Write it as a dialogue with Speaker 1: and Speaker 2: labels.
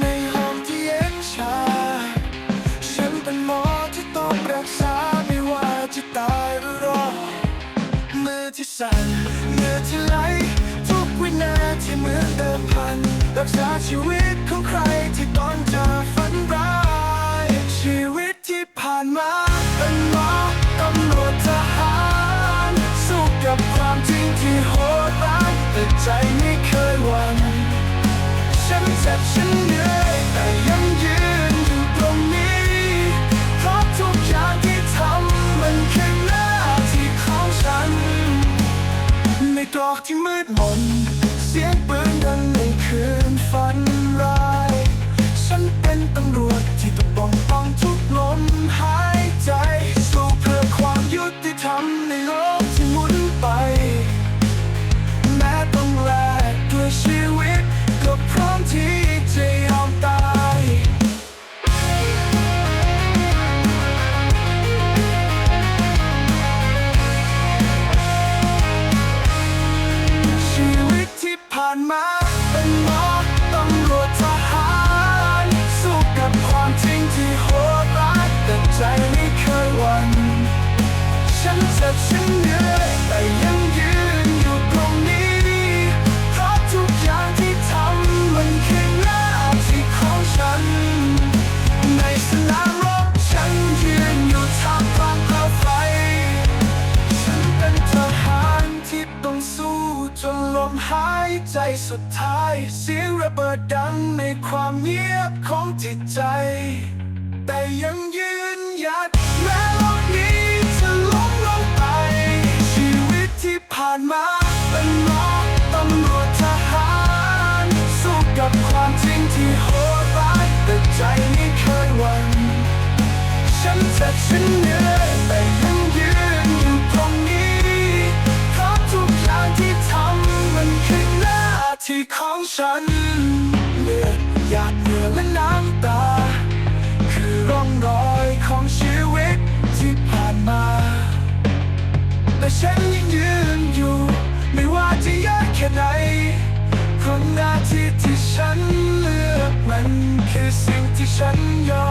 Speaker 1: ในห้องที่เย็นชา ฉันเป็นหมอที่ต้องรักษาไม่ว่าจะตายหรือรอมือที่สั่นเนื้อที่ไหลทุกวินาทีเหมือนเดิพัน รักษาชีวิตของใครที่ตอนเจอฝันร้าย ชีวิตที่ผ่านมาหมอตำรวจทหารสู้กับความจริงที่โหดร้ายแต่ใจไม่เคยหวั่น จ็บฉันเหนื่อยแต่ยังยืนอยู่ตรงนี้เพราะทุกอย่างที่ทำมันคือหน้าที่ของฉัน ในตรอกที่มืดมน เสียงปืนดังในคืนฝันร้าย ฉันเป็นตำรวจ ฉันเจ็บฉันเหนื่อยแต่ยังยืนอยู่ตรงนี้เพราะทุกอย่างที่ทำมันคือหน้าที่ของฉัน ในสนามรบฉันยืนอยู่ท่ามกลางเปลวไฟฉันเป็นทหารที่ต้องสู้จนลมหายใจสุดท้าย เสียงระเบิดดังในความเงียบของจิตใจ แต่ยัง เป็นหมอตำรวจทหารสู้กับความจริงที่โหดร้ายแต่ใจไม่เคยหวั่นฉันจะฉันเหนื่อยแต่ยังยืนอยู่ตรงนี้เพราะทุกอย่างที่ทำมันคือหน้าที่ของฉัน ฉันยอม